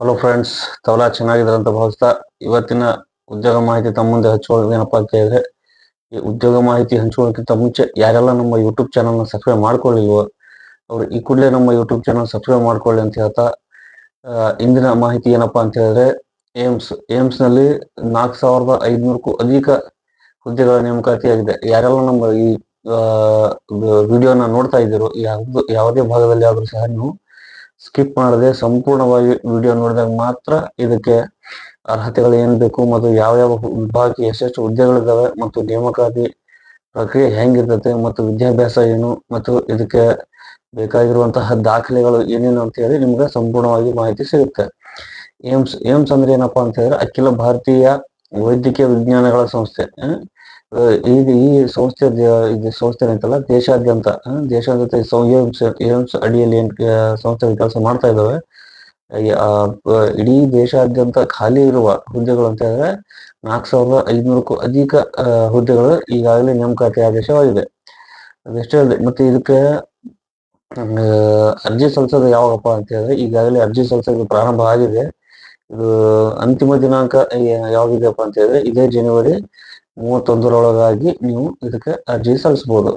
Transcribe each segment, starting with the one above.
Hello friends ತವಲಾ ಚೆನ್ನಾಗಿದ್ದಾರೆ ಅಂತ ಭಾವಿಸ್ತಾ ಇವತ್ತಿನ ಉದ್ಯೋಗ ಮಾಹಿತಿ ತಮ್ಮ ಮುಂದೆ ಹಂಚ್ಕೊಳ್ಳೋದು ಏನಪ್ಪಾ ಅಂತ ಹೇಳಿದ್ರೆ, ಈ ಉದ್ಯೋಗ ಮಾಹಿತಿ ಹಂಚ್ಕೊಳ್ಳೋಕ್ಕಿಂತ ಮುಂಚೆ ಯಾರೆಲ್ಲ ನಮ್ಮ ಯೂಟ್ಯೂಬ್ ಚಾನಲ್ನ ಸಬ್ಸ್ಕ್ರೈಬ್ ಮಾಡ್ಕೊಳ್ಳಿಲ್ವೋ, ಅವ್ರು ಈ ಕೂಡಲೇ ನಮ್ಮ ಯೂಟ್ಯೂಬ್ ಚಾನಲ್ ಸಬ್ಸ್ಕ್ರೈಬ್ ಮಾಡ್ಕೊಳ್ಳಿ ಅಂತ ಹೇಳ್ತಾ ಇಂದಿನ ಮಾಹಿತಿ ಏನಪ್ಪಾ ಅಂತ ಹೇಳಿದ್ರೆ, ಏಮ್ಸ್ ಏಮ್ಸ್ನಲ್ಲಿ ನಾಲ್ಕು ಸಾವಿರದ ಐದುನೂರಕ್ಕೂ ಅಧಿಕ ಹುದ್ದೆಗಳ ನೇಮಕಾತಿಯಾಗಿದೆ ಯಾರೆಲ್ಲ ನಮ್ಮ ಈ ವಿಡಿಯೋನ ನೋಡ್ತಾ ಇದ್ದೀರೋ ಯಾವುದೇ ಭಾಗದಲ್ಲಿ ಆದರೂ ಸಹ ನೀವು ಸ್ಕಿಪ್ ಮಾಡದೆ ಸಂಪೂರ್ಣವಾಗಿ ವಿಡಿಯೋ ನೋಡಿದಾಗ ಮಾತ್ರ ಇದಕ್ಕೆ ಅರ್ಹತೆಗಳು ಏನ್ ಬೇಕು ಮತ್ತು ಯಾವ ಯಾವ ವಿಭಾಗಕ್ಕೆ ಎಷ್ಟೆಷ್ಟು ಹುದ್ದೆಗಳಿದಾವೆ ಮತ್ತು ನೇಮಕಾತಿ ಪ್ರಕ್ರಿಯೆ ಹೆಂಗಿರ್ತೈತೆ ಮತ್ತು ವಿದ್ಯಾಭ್ಯಾಸ ಏನು ಮತ್ತು ಇದಕ್ಕೆ ಬೇಕಾಗಿರುವಂತಹ ದಾಖಲೆಗಳು ಏನೇನು ಅಂತ ಹೇಳಿ ನಿಮ್ಗೆ ಸಂಪೂರ್ಣವಾಗಿ ಮಾಹಿತಿ ಸಿಗುತ್ತೆ. ಏಮ್ಸ್ ಏಮ್ಸ್ ಅಂದ್ರೆ ಏನಪ್ಪಾ ಅಂತ ಹೇಳಿದ್ರೆ ಅಖಿಲ ಭಾರತೀಯ ವೈದ್ಯಕೀಯ ವಿಜ್ಞಾನಗಳ ಸಂಸ್ಥೆ ಈಗ ಈ ಸಂಸ್ಥೆ ಇದು ಸಂಸ್ಥೆ ಏನಂತಲ್ಲ ದೇಶಾದ್ಯಂತ ದೇಶಾದ್ಯಂತ ಏಮ್ಸ್ ಅಡಿಯಲ್ಲಿ ಏನ್ ಸಂಸ್ಥೆ ಕೆಲಸ ಮಾಡ್ತಾ ಇದ್ದಾವೆ. ಇಡೀ ದೇಶಾದ್ಯಂತ ಖಾಲಿ ಇರುವ ಹುದ್ದೆಗಳು ಅಂತ ಹೇಳಿದ್ರೆ ನಾಲ್ಕು ಸಾವಿರದ ಐದ್ನೂರಕ್ಕೂ ಅಧಿಕ ಹುದ್ದೆಗಳು ಈಗಾಗಲೇ ನೇಮಕಾತಿ ಆದೇಶವಾಗಿದೆ. ಅದೆಷ್ಟೇ ಅಲ್ಲದೆ ಮತ್ತೆ ಇದಕ್ಕೆ ಅರ್ಜಿ ಸಲ್ಲಿಸೋದು ಯಾವಾಗಪ್ಪ ಅಂತ ಹೇಳಿದ್ರೆ ಈಗಾಗಲೇ ಅರ್ಜಿ ಸಲ್ಲಿಸೋದು ಪ್ರಾರಂಭ ಆಗಿದೆ. ಇದು ಅಂತಿಮ ದಿನಾಂಕ ಯಾ- ಯಾವಾಗಿದೆಯಪ್ಪ ಅಂತ ಹೇಳಿದ್ರೆ ಇದೇ ಜನವರಿ ಮೂವತ್ತೊಂದರೊಳಗಾಗಿ ನೀವು ಇದಕ್ಕೆ ಅರ್ಜಿ ಸಲ್ಲಿಸಬಹುದು.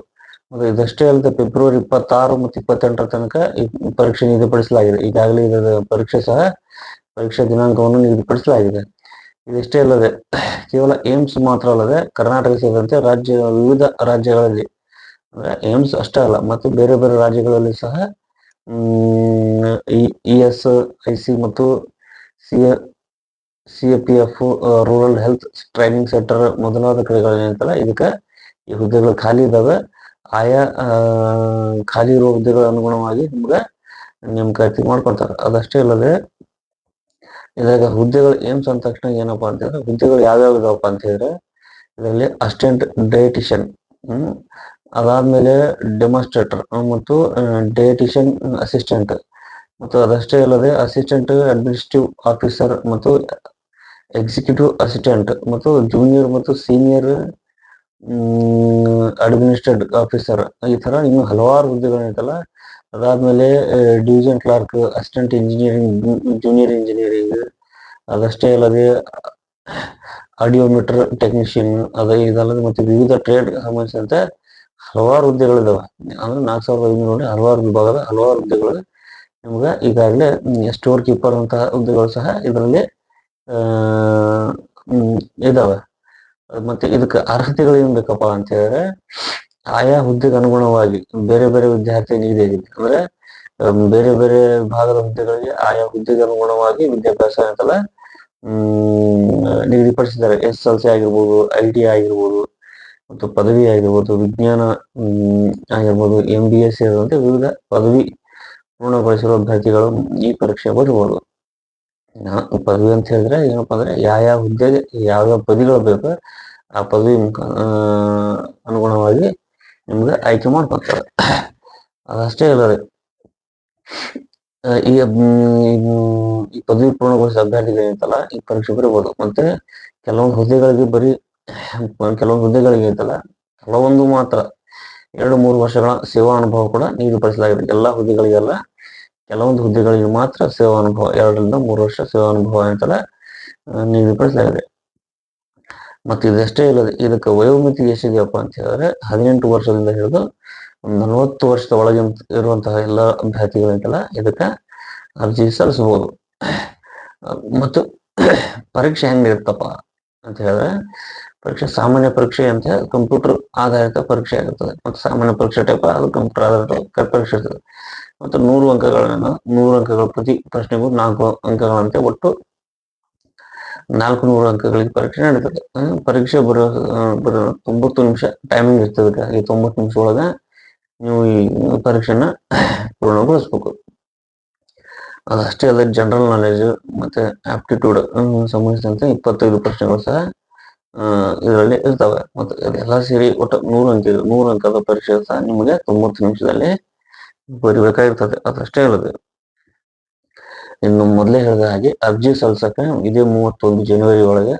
ಇದಷ್ಟೇ ಅಲ್ಲದೆ ಫೆಬ್ರವರಿ ಇಪ್ಪತ್ತಾರು ಮತ್ತು ಇಪ್ಪತ್ತೆಂಟರ ತನಕ ಈ ಪರೀಕ್ಷೆ ನಿಗದಿಪಡಿಸಲಾಗಿದೆ. ಈಗಾಗಲೇ ಇದರ ಪರೀಕ್ಷೆ ಸಹ ಪರೀಕ್ಷಾ ದಿನಾಂಕವನ್ನು ನಿಗದಿಪಡಿಸಲಾಗಿದೆ. ಇದಷ್ಟೇ ಅಲ್ಲದೆ ಕೇವಲ ಏಮ್ಸ್ ಮಾತ್ರ ಅಲ್ಲದೆ ಕರ್ನಾಟಕ ಸೇರಿದಂತೆ ರಾಜ್ಯ ವಿವಿಧ ರಾಜ್ಯಗಳಲ್ಲಿ, ಅಂದ್ರೆ ಏಮ್ಸ್ ಅಷ್ಟೇ ಅಲ್ಲ, ಮತ್ತು ಬೇರೆ ಬೇರೆ ರಾಜ್ಯಗಳಲ್ಲಿ ಸಹ ಇ ಎಸ್, ಐ ಸಿ ಮತ್ತು C C P F rural health training centre ಮೊದಲಾದ ಕಡೆಗಳೇನಂತಲ್ಲ ಇದಕ್ಕೆ ಈ ಹುದ್ದೆಗಳು ಖಾಲಿ ಇದಾವೆ. ಆಯಾ ಖಾಲಿ ಇರುವ ಹುದ್ದೆಗಳ ಅನುಗುಣವಾಗಿ ನಿಮ್ಗೆ ನೇಮಕಾತಿ ಮಾಡ್ಕೊಳ್ತಾರೆ ಅದಷ್ಟೇ ಅಲ್ಲದೆ ಇದಾಗ ಹುದ್ದೆಗಳು ಏಮ್ಸ್ ಅಂದ ತಕ್ಷಣ ಏನಪ್ಪಾ ಅಂತ ಹೇಳಿದ್ರೆ ಹುದ್ದೆಗಳು ಯಾವ್ಯಾವ ಇದಾವಪ್ಪ ಅಂತ ಹೇಳಿದ್ರೆ ಇದರಲ್ಲಿ ಅಸ್ಟೆಂಟ್ ಡಯಟಿಷಿಯನ್ ಹ್ಮ್, ಅದಾದ್ಮೇಲೆ ಡೆಮಾನ್ಸ್ಟ್ರೇಟರ್ ಮತ್ತು ಡಯಟಿಷಿಯನ್ ಅಸಿಸ್ಟೆಂಟ್ ಮತ್ತು ಅದಷ್ಟೇ ಅಲ್ಲದೆ ಅಸಿಸ್ಟೆಂಟ್ ಅಡ್ಮಿನಿಸ್ಟ್ರೇಟಿವ್ ಆಫೀಸರ್ ಮತ್ತು ಎಕ್ಸಿಕ್ಯೂಟಿವ್ ಅಸಿಸ್ಟೆಂಟ್ ಮತ್ತು ಜೂನಿಯರ್ ಮತ್ತು ಸೀನಿಯರ್ ಅಡ್ಮಿನಿಸ್ಟ್ರೇಟ್ ಆಫೀಸರ್ ಈ ತರ ಇನ್ನು ಹಲವಾರು ಹುದ್ದೆಗಳಿರ್ತಲ್ಲ ಅದಾದ್ಮೇಲೆ division clerk assistant engineering junior engineering ಅದಷ್ಟೇ ಅಲ್ಲದೆ ಆಡಿಯೋಮೀಟರ್ ಟೆಕ್ನಿಷಿಯನ್ ಅದ ಇದಲ್ಲದೆ ಮತ್ತೆ ವಿವಿಧ ಟ್ರೇಡ್ ಸಂಬಂಧಿಸಿದಂತೆ ಹಲವಾರು ಹುದ್ದೆಗಳಿದಾವೆ ಅಂದ್ರೆ ನಾಲ್ಕು ಸಾವಿರದ ಐನೂರು ನೋಡಿ ಹಲವಾರು ವಿಭಾಗದ ಹಲವಾರು ಹುದ್ದೆಗಳು ನಿಮ್ಗೆ ಈಗಾಗಲೇ ಸ್ಟೋರ್ ಕೀಪರ್ ಅಂತಹ ಹುದ್ದೆಗಳು ಸಹ ಇದರಲ್ಲಿ ಇದಾವೆ. ಮತ್ತೆ ಇದಕ್ಕೆ ಅರ್ಹತೆಗಳು ಏನ್ ಬೇಕಪ್ಪ ಅಂತ ಹೇಳಿದ್ರೆ, ಆಯಾ ಹುದ್ದೆಗೆ ಅನುಗುಣವಾಗಿ ಬೇರೆ ಬೇರೆ ವಿದ್ಯಾರ್ಥಿ ನಿಗದಿ ಆಗಿದೆ. ಅಂದ್ರೆ ಬೇರೆ ಬೇರೆ ಭಾಗದ ಹುದ್ದೆಗಳಿಗೆ ಆಯಾ ಹುದ್ದೆಗೆ ಅನುಗುಣವಾಗಿ ವಿದ್ಯಾಭ್ಯಾಸ ಅಂತಲ್ಲ, ಹ್ಮ್, ನಿಗದಿಪಡಿಸಿದ್ದಾರೆ. ಎಸ್ ಎಲ್ ಸಿ ಆಗಿರ್ಬೋದು, ಐ ಟಿ ಆಗಿರ್ಬೋದು, ಮತ್ತು ಪದವಿ ಆಗಿರ್ಬೋದು, ವಿಜ್ಞಾನ ಆಗಿರ್ಬೋದು, ಎಂ ಬಿ ಎಸ್ ಸೇರಿದಂತೆ ವಿವಿಧ ಪದವಿ ಪೂರ್ಣಗೊಳಿಸಿರುವ ಅಭ್ಯರ್ಥಿಗಳು ಈ ಪರೀಕ್ಷೆ ಬರಬಹುದು ಪದವಿ ಅಂತ ಹೇಳಿದ್ರೆ ಏನಪ್ಪಾ ಅಂದ್ರೆ ಯಾವ ಯಾವ ಹುದ್ದೆಗೆ ಯಾವ್ಯಾವ ಪದವಿಗಳು ಬೇಕು ಆ ಪದವಿ ಅನುಗುಣವಾಗಿ ನಿಮ್ಗೆ ಆಯ್ಕೆ ಮಾಡ್ಕೊತಾರೆ ಅದಷ್ಟೇ ಆ, ಈ ಈ ಪದವಿ ಪೂರ್ಣಗೊಳಿಸಿದ ಅಭ್ಯರ್ಥಿಗಳು ಏನಂತಲ್ಲ ಈ ಪರೀಕ್ಷೆ ಬರೀಬಹುದು ಮತ್ತೆ ಕೆಲವೊಂದು ಹುದ್ದೆಗಳಿಗೆ ಬರೀ ಕೆಲವೊಂದು ಹುದ್ದೆಗಳಿಗೆ ಐತಲ್ಲ ಕೆಲವೊಂದು ಮಾತ್ರ ಎರಡು ಮೂರು ವರ್ಷಗಳ ಸೇವಾ ಅನುಭವ ಕೂಡ ನಿಗದಿಪಡಿಸಲಾಗಿದೆ. ಎಲ್ಲಾ ಹುದ್ದೆಗಳಿಗೆಲ್ಲ ಕೆಲವೊಂದು ಹುದ್ದೆಗಳಿಗೆ ಮಾತ್ರ ಸೇವಾ ಅನುಭವ ಎರಡರಿಂದ ಮೂರು ವರ್ಷ ಸೇವಾ ಅನುಭವ ಅಂತಲ್ಲ ಆ, ನಿಗದಿಪಡಿಸಲಾಗಿದೆ ಮತ್ತೆ ಇದಷ್ಟೇ ಇಲ್ಲದೆ ಇದಕ್ಕೆ ವಯೋಮಿತಿ ಎಷ್ಟಿದೆಯಪ್ಪ ಅಂತ ಹೇಳಿದ್ರೆ ಹದಿನೆಂಟು ವರ್ಷದಿಂದ ಹಿಡಿದು ನಲವತ್ತು ವರ್ಷದ ಒಳಗೆ ಇರುವಂತಹ ಎಲ್ಲ ಅಭ್ಯರ್ಥಿಗಳಂತೆಲ್ಲ ಇದಕ್ಕೆ ಅರ್ಜಿ ಸಲ್ಲಿಸಬಹುದು. ಮತ್ತು ಪರೀಕ್ಷೆ ಹೆಂಗಿರುತ್ತಪ್ಪ ಅಂತ ಹೇಳಿದ್ರೆ ಪರೀಕ್ಷೆ, ಸಾಮಾನ್ಯ ಪರೀಕ್ಷೆ ಅಂತ ಕಂಪ್ಯೂಟರ್ ಆಧಾರಿತ ಪರೀಕ್ಷೆ ಆಗಿರ್ತದೆ ಮತ್ತು ಸಾಮಾನ್ಯ ಪರೀಕ್ಷೆ ಟೈಪ್ ಅದು ಕಂಪ್ಯೂಟರ್ ಆಧಾರಿತ ಪರೀಕ್ಷೆ ಇರ್ತದೆ. ಮತ್ತು ನೂರು ಅಂಕಗಳನ್ನು, ನೂರು ಅಂಕಗಳ ಪ್ರತಿ ಪ್ರಶ್ನೆಗೂ ನಾಲ್ಕು ಅಂಕಗಳಂತೆ ಒಟ್ಟು ನಾಲ್ಕು ನೂರು ಅಂಕಗಳಿಗೆ ಪರೀಕ್ಷೆ ನಡೀತದೆ. ಪರೀಕ್ಷೆ ಬರೋ ಬರೋ ತೊಂಬತ್ತು ನಿಮಿಷ ಟೈಮಿಂಗ್ ಇರ್ತದೆ. ಈ ತೊಂಬತ್ತು ನಿಮಿಷ ಒಳಗ ನೀವು ಈ ಪರೀಕ್ಷೆನ ಪೂರ್ಣಗೊಳಿಸ್ಬೇಕು. ಅದಷ್ಟೇ ಅಲ್ಲದೆ ಜನರಲ್ ನಾಲೆಜ್ ಮತ್ತೆ ಆಪ್ಟಿಟ್ಯೂಡ್ ಸಂಬಂಧಿಸಿದಂತೆ ಇಪ್ಪತ್ತೈದು ಪ್ರಶ್ನೆಗಳು ಸಹ ಇದರಲ್ಲಿ ಇರ್ತವೆ. ಮತ್ತು ಇದೆಲ್ಲ ಸೇರಿ ಒಟ್ಟು ನೂರು ಅಂಕ ನೂರು ಅಂಕದ ಪರೀಕ್ಷೆ ಸಹ ನಿಮಗೆ ತೊಂಬತ್ತು ನಿಮಿಷದಲ್ಲಿ ಬರಿಬೇಕಾಗಿರ್ತದೆ. ಅದಷ್ಟೇ ಅಲ್ಲದೆ, ಇನ್ನು ಮೊದಲೇ ಹೇಳಿದ ಹಾಗೆ ಅರ್ಜಿ ಸಲ್ಲಿಸಕ್ಕೆ ಇದೇ ಮೂವತ್ತೊಂದು ಜನವರಿ ಒಳಗೆ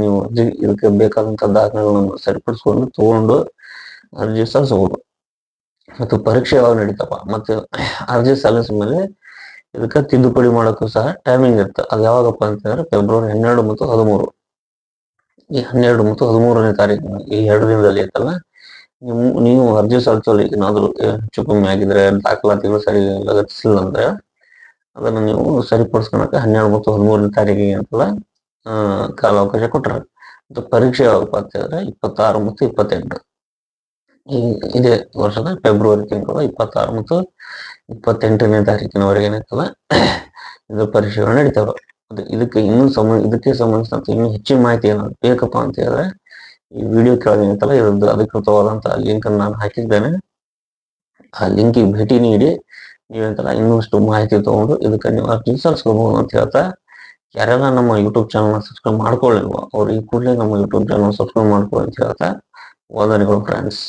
ನೀವು ಅರ್ಜಿ ಇದಕ್ಕೆ ಬೇಕಾದಂತ ದಾಖಲೆಗಳನ್ನು ಸರಿಪಡಿಸ್ಕೊಂಡು ತಗೊಂಡು ಅರ್ಜಿ ಸಲ್ಲಿಸಬಹುದು. ಮತ್ತು ಪರೀಕ್ಷೆ ಯಾವಾಗ ನಡೀತಪ್ಪ? ಮತ್ತೆ ಅರ್ಜಿ ಸಲ್ಲಿಸಿದ ಮೇಲೆ ಇದಕ್ಕೆ ತಿದ್ದುಪಡಿ ಮಾಡೋಕ್ಕೂ ಸಹ ಟೈಮಿಂಗ್ ಇರುತ್ತೆ. ಅದು ಯಾವಾಗಪ್ಪ ಅಂತಂದ್ರೆ ಫೆಬ್ರವರಿ ಹನ್ನೆರಡು ಮತ್ತು ಹದಿಮೂರು. ಈ ಹನ್ನೆರಡು ಮತ್ತು ಹದಿಮೂರನೇ ತಾರೀಕು ಈ ಎರಡು ದಿನದಲ್ಲಿ ಐತಲ್ಲ? ನೀವು ನೀವು ಅರ್ಜಿ ಸಲ್ಲಿಸಲು ಏನಾದರೂ ಹೆಚ್ಚು ಕಮ್ಮಿ ಆಗಿದ್ರೆ, ದಾಖಲಾತಿಗಳು ಸರಿ ಲಗತ್ತಿಸಿಲ್ಲ ಅಂದ್ರೆ ಅದನ್ನು ನೀವು ಸರಿಪಡಿಸ್ಕೊಳಕ್ಕೆ ಹನ್ನೆರಡು ಮತ್ತು ಹದಿಮೂರನೇ ತಾರೀಕಿಗೆ ಅಂತಲ್ಲ ಕಾಲಾವಕಾಶ ಕೊಟ್ಟರೆ ಮತ್ತು ಪರೀಕ್ಷೆ ಒಳಗಪ್ಪ ಅಂತ ಹೇಳಿದ್ರೆ ಇಪ್ಪತ್ತಾರು ಮತ್ತು ಇಪ್ಪತ್ತೆಂಟು. ಈ, ಇದೇ ವರ್ಷದ ಫೆಬ್ರವರಿ ತಿಂಗಳ ಇಪ್ಪತ್ತಾರು ಮತ್ತು ಇಪ್ಪತ್ತೆಂಟನೇ ತಾರೀಕಿನವರೆಗೆ ಏನೈತಲ್ಲ ಇದು ಪರೀಕ್ಷೆಗಳು ನಡೀತಾವೆ. ಇದಕ್ಕೆ ಇನ್ನೂ ಸಂಬಂಧ, ಇದಕ್ಕೆ ಸಂಬಂಧಿಸಿದಂತೆ ಇನ್ನೂ ಹೆಚ್ಚಿನ ಮಾಹಿತಿ ಏನಾದ್ರು ಬೇಕಪ್ಪ ಅಂತ ಹೇಳಿದ್ರೆ ಈ ವಿಡಿಯೋ ಕೆಳಗೆ ಏನೈತಲ್ಲ ಇದ್ರದ್ದು ಅಧಿಕೃತವಾದಂತಹ ಲಿಂಕ್ ಅನ್ನು ನಾನು ಹಾಕಿದ್ದೇನೆ. ಆ ಲಿಂಕಿಗೆ ಭೇಟಿ ನೀಡಿ ನೀವೇಂತಲ್ಲ ಇನ್ನಷ್ಟು ಮಾಹಿತಿ ತಗೊಂಡು ಇದಕ್ಕೆ ನೀವು ಅರ್ಜಿ ಅಂತ ಹೇಳ್ತಾ, ಯಾರೆಲ್ಲ ನಮ್ಮ ಯೂಟ್ಯೂಬ್ ಚಾನಲ್ನ ಸಬ್ಸ್ಕ್ರೈಬ್ ಮಾಡ್ಕೊಳ್ಳಿಲ್ವೋ ಅವ್ರು ಈ ಕೂಡಲೇ ನಮ್ಮ ಯೂಟ್ಯೂಬ್ ಚಾನಲ್ ಸಬ್ಸ್ಕ್ರೈಬ್ ಮಾಡ್ಕೊಳ್ಳಿ ಅಂತ ಹೇಳ್ತಾ ವಂದನೆಗಳು ಫ್ರೆಂಡ್ಸ್